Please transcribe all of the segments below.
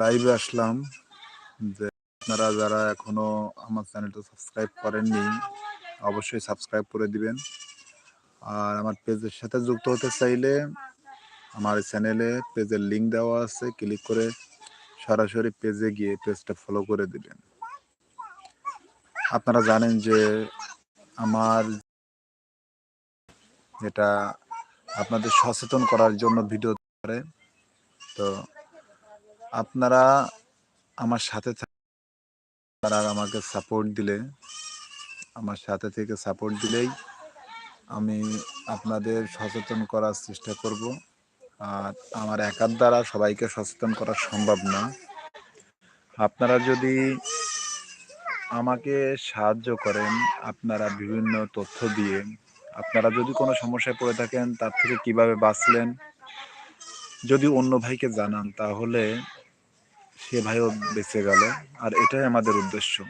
লাইভে আসলাম যে আপনারা যারা এখনও আমার চ্যানেলটা সাবস্ক্রাইব করেননি, অবশ্যই সাবস্ক্রাইব করে দিবেন। আর আমার পেজের সাথে যুক্ত হতে চাইলে আমার চ্যানেলে পেজের লিংক দেওয়া আছে ক্লিক করে সরাসরি পেজে গিয়ে পেজটা ফলো করে দিবেন। আপনারা জানেন যে আমার এটা আপনাদের সচেতন করার জন্য ভিডিও করে তো আপনারা আমার সাথে তারা আমাকে সাপোর্ট দিলে, আমার সাথে থেকে সাপোর্ট দিলেই আমি আপনাদের সচেতন করার চেষ্টা করব। আর আমার একার দ্বারা সবাইকে সচেতন করা সম্ভব না। আপনারা যদি আমাকে সাহায্য করেন, আপনারা বিভিন্ন তথ্য দিয়ে, আপনারা যদি কোনো সমস্যায় পড়ে থাকেন, তার থেকে কীভাবে বাঁচলেন, যদি অন্য ভাইকে জানান, তাহলে সে ভাইও বেঁচে গেল। আর এটাই আমাদের উদ্দেশ্য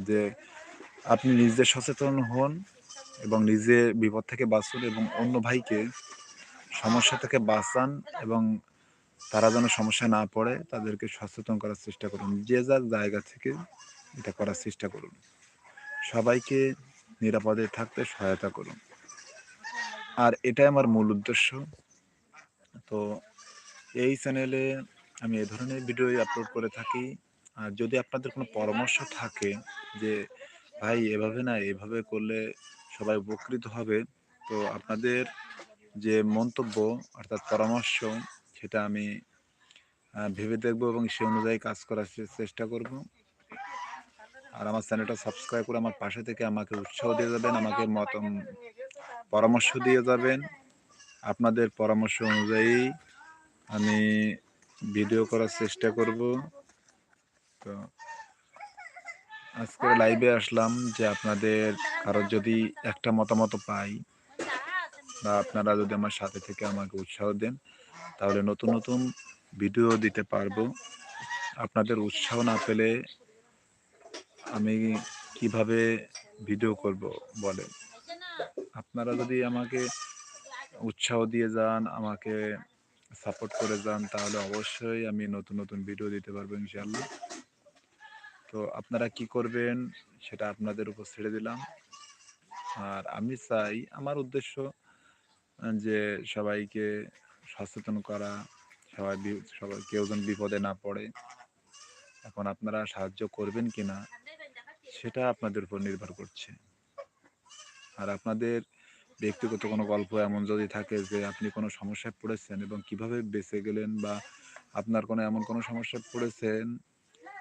যে আপনি নিজে সচেতন হন এবং নিজে বিপদ থেকে বাঁচুন এবং অন্য ভাইকে সমস্যা থেকে বাঁচান এবং তারা যেন সমস্যা না পড়ে, তাদেরকে সচেতন করার চেষ্টা করুন। যে যার জায়গা থেকে এটা করার চেষ্টা করুন। সবাইকে নিরাপদে থাকতে সহায়তা করুন। আর এটাই আমার মূল উদ্দেশ্য। তো এই চ্যানেলে আমি এ ধরনের ভিডিও আপলোড করে থাকি। আর যদি আপনাদের কোনো পরামর্শ থাকে যে, ভাই, এভাবে না, এভাবে করলে সবাই উপকৃত হবে, তো আপনাদের যে মন্তব্য অর্থাৎ পরামর্শ, সেটা আমি ভেবে দেখব এবং সে অনুযায়ী কাজ করার চেষ্টা করব। আর আমার চ্যানেলটা সাবস্ক্রাইব করে আমার পাশে থেকে আমাকে উৎসাহ দিয়ে যাবেন, আমাকে মত পরামর্শ দিয়ে যাবেন। আপনাদের পরামর্শ অনুযায়ী আমি ভিডিও করার চেষ্টা করব। তো আজকে লাইভে আসলাম যে আপনাদের কারোর যদি একটা মতামত পাই বা আপনারা যদি আমার সাথে থেকে আমাকে উৎসাহ দেন, তাহলে নতুন নতুন ভিডিও দিতে পারব। আপনাদের উৎসাহ না পেলে আমি কীভাবে ভিডিও করব বলে আপনারা যদি আমাকে উৎসাহ দিয়ে যান, আমাকে সাপোর্ট করে যান, তাহলে অবশ্যই আমি নতুন নতুন ভিডিও দিতে পারব ইনশাল্লাহ তো আপনারা কি করবেন সেটা আপনাদের উপর ছেড়ে দিলাম। আর আমি চাই, আমার উদ্দেশ্য যে সবাইকে সচেতন করা, সবাই সবাই, কেউ যেন বিপদে না পড়ে। এখন আপনারা সাহায্য করবেন কি না সেটা আপনাদের উপর নির্ভর করছে। আর আপনাদের ব্যক্তিগত কোনো গল্প এমন যদি থাকে যে আপনি কোনো সমস্যায় পড়েছেন এবং কীভাবে বেঁচে গেলেন বা আপনার কোনো এমন কোনো সমস্যায় পড়েছেন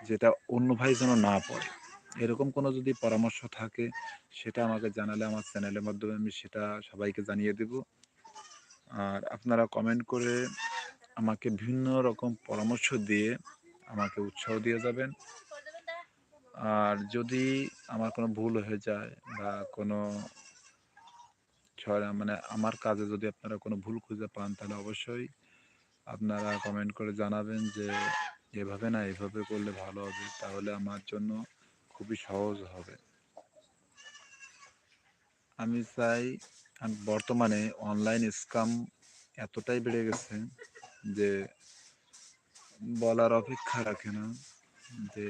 যেটা অন্য ভাই যেন না পড়ে? এরকম কোনো যদি পরামর্শ থাকে, সেটা আমাকে জানালে, আমার চ্যানেলের মাধ্যমে আমি সেটা সবাইকে জানিয়ে দেব। আর আপনারা কমেন্ট করে আমাকে বিভিন্ন রকম পরামর্শ দিয়ে আমাকে উৎসাহ দিয়ে যাবেন। আর যদি আমার কোনো ভুল হয়ে যায় বা কোনো মানে আমার কাজে যদি আপনারা কোনো ভুল খুঁজে পান, তাহলে অবশ্যই আপনারা কমেন্ট করে জানাবেন যে এভাবে না, এভাবে করলে ভালো হবে, তাহলে আমার জন্য খুবই সহজ হবে। আমি চাই বর্তমানে অনলাইন স্কাম এতটাই বেড়ে গেছে যে বলার অপেক্ষা রাখে না, যে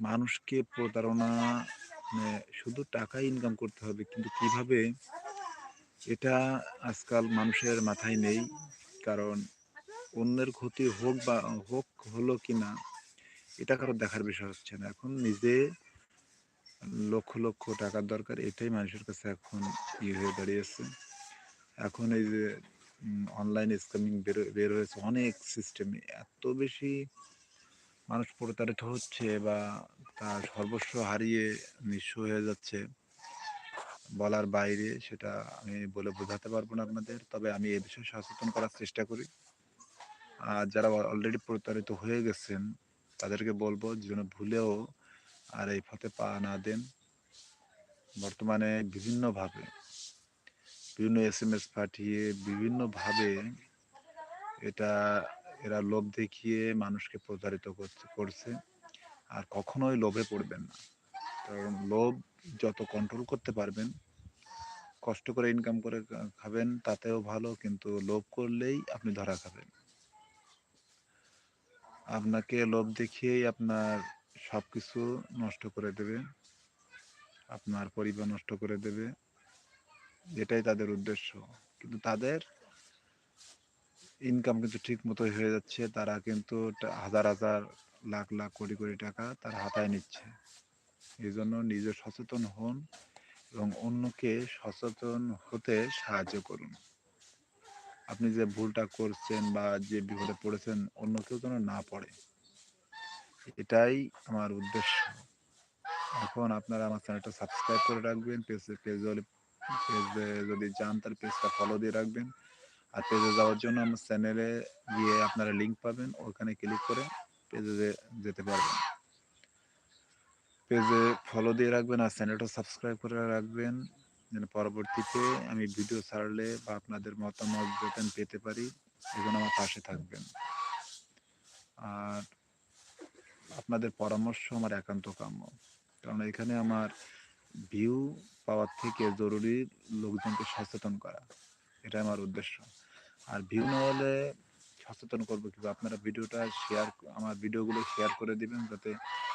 মানুষকে প্রতারণা মানে শুধু টাকা ইনকাম করতে হবে, কিন্তু কীভাবে এটা আজকাল মানুষের মাথায় নেই। কারণ অন্যের ক্ষতি হোক বা হোক হলো কি না, এটা কারও দেখার বিষয় হচ্ছে না। এখন নিজে লক্ষ লক্ষ টাকার দরকার, এটাই মানুষের কাছে এখন ইয়ে হয়ে দাঁড়িয়েছে। এখন এই যে অনলাইন স্ক্যামিং বের হয়েছে অনেক সিস্টেমে এত বেশি মানুষ প্রতারিত হচ্ছে বা তার সর্বস্ব হারিয়ে নিঃস্ব হয়ে যাচ্ছে। বলার বাইরে সেটা আমি বলে বোঝাতে পারব না আপনাদের। তবে আমি এ বিষয়ে সচেতন করার চেষ্টা করি। আর যারা অলরেডি প্রতারিত হয়ে গেছেন, তাদেরকে বলব যেন ভুলেও আর এই পথে পা না দেন। বর্তমানে বিভিন্নভাবে, বিভিন্ন এস এম এস পাঠিয়ে বিভিন্নভাবে এটা, এরা লোভ দেখিয়ে মানুষকে প্রতারিত করছে। আর কখনোই লোভে পড়বেন না। কারণ লোভ যত কন্ট্রোল করতে পারবেন, কষ্ট করে ইনকাম করে খাবেন তাতেও ভালো, কিন্তু লোভ করলেই আপনি ধরা খাবেন। আপনাকে লোভ দেখিয়েই আপনার সব কিছু নষ্ট করে দেবে, আপনার পরিবার নষ্ট করে দেবে, এটাই তাদের উদ্দেশ্য। কিন্তু তাদের ইনকাম কিন্তু ঠিক মতোই হয়ে যাচ্ছে, তারা কিন্তু হাজার হাজার, লাখ লাখ, কোটি কোটি টাকা তার হাতায় নিচ্ছে। এই জন্য নিজে সচেতন হন এবং অন্যকে সচেতন হতে সাহায্য করুন। আপনি যে ভুলটা করছেন বা যে বিপদে পড়েছেন অন্য কেউ যেন না পড়ে। এটাই আমার উদ্দেশ্য। এখন আপনারা আমার চ্যানেলটা সাবস্ক্রাইব করে রাখবেন, পেজে, পেজ পেজে যদি যান তার পেজটা ফলো দিয়ে রাখবেন। আর পেজে যাওয়ার জন্য আমার চ্যানেলে গিয়ে আপনারা লিঙ্ক পাবেন, ওখানে ক্লিক করে পেজে যেতে পারবেন। পেজে ফলো দিয়ে রাখবেন আর চ্যানেলটা সাবস্ক্রাইব করে রাখবেন। যেন পরবর্তীতে আমি ভিডিও ছাড়লে বা আপনাদের মতামত যাতে পেতে পারি, এজন্য আমার পাশে থাকবেন। আর আপনাদের পরামর্শ আমার একান্ত কাম্য। কারণ এখানে আমার ভিউ পাওয়ার থেকে জরুরি লোকজনকে সচেতন করা। এটা আমার উদ্দেশ্য। আর ভিউ না হলে সচেতন করব কিন্তু আপনারা ভিডিওটা শেয়ার আমার ভিডিওগুলো শেয়ার করে দিবেন যাতে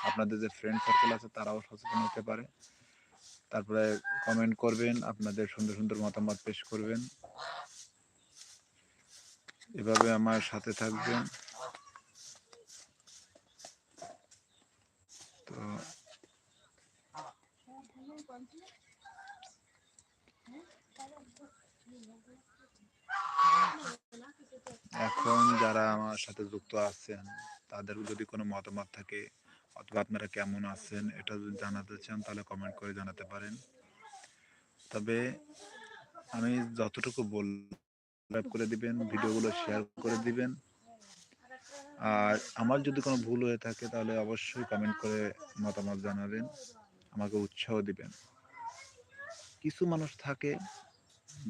আপনাদের যে ফ্রেন্ড সার্কেল আছে তারাও সচেতন হতে পারে। তারপরে কমেন্ট করবেন, আপনাদের সুন্দর সুন্দর মতামত পেশ করবেন। এভাবে আমার সাথে থাকবেন। তো এখন যারা আমার সাথে যুক্ত আছেন, তাদের যদি কোনো মতামত থাকে অথবা আপনারা কেমন আছেন এটা যদি জানাতে চান, তাহলে কমেন্ট করে জানাতে পারেন। তবে আমি যতটুকু বল করে দিবেন, ভিডিওগুলো শেয়ার করে দিবেন। আর আমার যদি কোনো ভুল হয়ে থাকে, তাহলে অবশ্যই কমেন্ট করে মতামত জানাবেন, আমাকে উৎসাহ দিবেন। কিছু মানুষ থাকে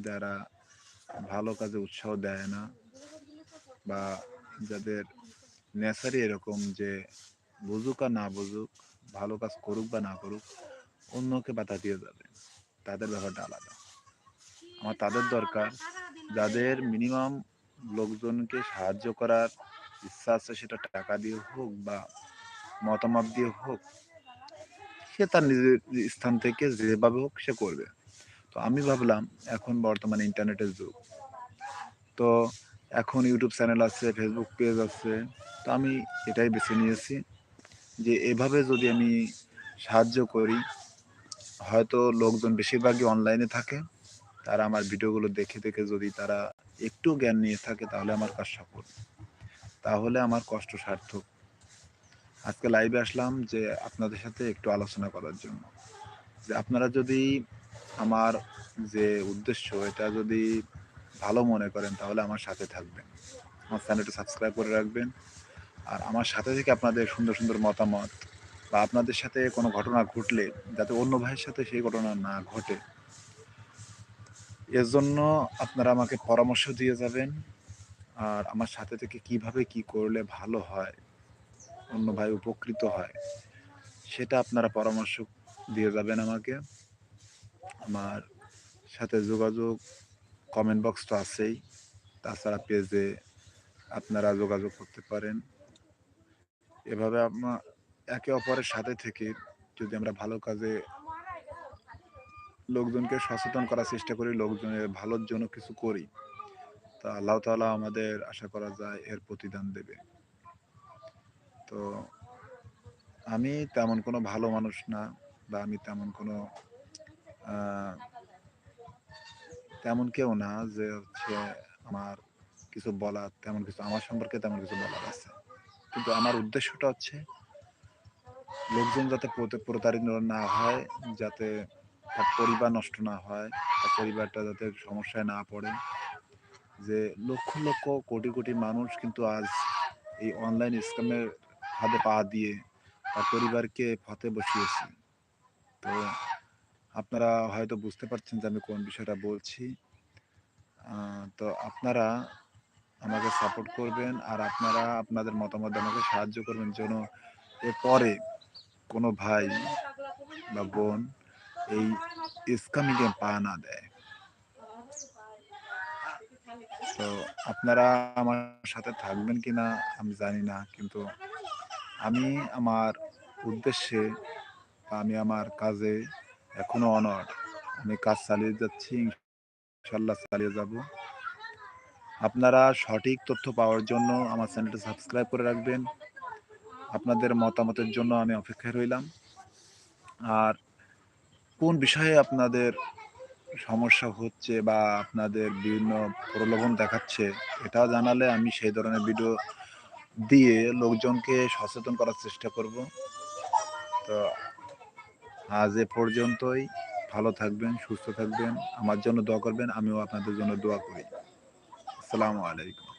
যারা ভালো কাজে উৎসাহ দেয় না বা যাদের নেচারই এরকম যে বুঝুক আর না বুঝুক, ভালো কাজ করুক বা না করুক, অন্যকে বাধা দিয়ে যাবে। তাদের ব্যাপারটা আলাদা। আমার তাদের দরকার যাদের মিনিমাম লোকজনকে সাহায্য করার ইচ্ছা আছে, সেটা টাকা দিয়ে হোক বা মতামত দিয়ে হোক, সে তার নিজের স্থান থেকে যেভাবে হোক সে করবে। তো আমি ভাবলাম, এখন বর্তমানে ইন্টারনেটের যুগ। তো এখন ইউটিউব চ্যানেল আছে ফেসবুক পেজ আছে। তো আমি এটাই বেছে নিয়েছি যে এভাবে যদি আমি সাহায্য করি, হয়তো লোকজন বেশিরভাগই অনলাইনে থাকে। তারা আমার ভিডিওগুলো দেখে দেখে যদি তারা একটু জ্ঞান নিয়ে থাকে, তাহলে আমার কাজ সফল। তাহলে আমার কষ্ট সার্থক। আজকে লাইভে আসলাম যে আপনাদের সাথে একটু আলোচনা করার জন্য। যে আপনারা যদি আমার যে উদ্দেশ্য, এটা যদি ভালো মনে করেন, তাহলে আমার সাথে থাকবেন। আমার চ্যানেলটা সাবস্ক্রাইব করে রাখবেন। আর আমার সাথে থেকে আপনাদের সুন্দর সুন্দর মতামত বা আপনাদের সাথে কোনো ঘটনা ঘটলে, যাতে অন্য ভাইয়ের সাথে সেই ঘটনা না ঘটে, এর জন্য আপনারা আমাকে পরামর্শ দিয়ে যাবেন। আর আমার সাথে থেকে কীভাবে কি করলে ভালো হয়, অন্য ভাই উপকৃত হয়, সেটা আপনারা পরামর্শ দিয়ে যাবেন আমাকে। আমার সাথে যোগাযোগ কমেন্ট বক্স তো আছেই। তাছাড়া পেজে আপনারা যোগাযোগ করতে পারেন। এভাবে আমরা একে অপরের সাথে থেকে যদি আমরা ভালো কাজে লোকজনকে সচেতন করার চেষ্টা করি লোকজনের ভালোর জন্য কিছু করি, তা আল্লাহ তাআলা আমাদের আশা করা যায় এর প্রতিদান দেবে। তো আমি তেমন কোনো ভালো মানুষ না, বা আমি তেমন কোনো তেমন কেউ না যে হচ্ছে আমার কিছু বলার, তেমন কিছু আমার সম্পর্কে তেমন কিছু বলার আছে। কিন্তু আমার উদ্দেশ্যটা হচ্ছে লোকজন যাতে প্রতারিত না হয়, যাতে তার পরিবার নষ্ট না হয়, তার পরিবারটা যাতে সমস্যায় না পড়ে। যে লক্ষ লক্ষ, কোটি কোটি মানুষ কিন্তু আজ এই অনলাইন স্ক্যামের হাতে পা দিয়ে তার পরিবারকে ফতে বসিয়েছে। তো আপনারা হয়তো বুঝতে পারছেন যে আমি কোন বিষয়টা বলছি। তো আপনারা আমাকে সাপোর্ট করবেন আর আপনারা আপনাদের মতামত আমাকে সাহায্য করবেন যেন এর পরে কোনো ভাই বা বোন এই স্কামিংয়ে পা না দেয়। তো আপনারা আমার সাথে থাকবেন কি না আমি জানি না, কিন্তু আমি আমার উদ্দেশ্যে আমি আমার কাজে এখনও অনড় আমি কাজ চালিয়ে যাচ্ছি ইনশাল্লাহ চালিয়ে যাব। আপনারা সঠিক তথ্য পাওয়ার জন্য আমার চ্যানেলটা সাবস্ক্রাইব করে রাখবেন। আপনাদের মতামতের জন্য আমি অপেক্ষায় রইলাম। আর কোন বিষয়ে আপনাদের সমস্যা হচ্ছে বা আপনাদের বিভিন্ন প্রলোভন দেখাচ্ছে এটাও জানালে আমি সেই ধরনের ভিডিও দিয়ে লোকজনকে সচেতন করার চেষ্টা করব। তো আজ এ পর্যন্তই। ভালো থাকবেন, সুস্থ থাকবেন। আমার জন্য দোয়া করবেন, আমিও আপনাদের জন্য দোয়া করি। আসসালামু আলাইকুম।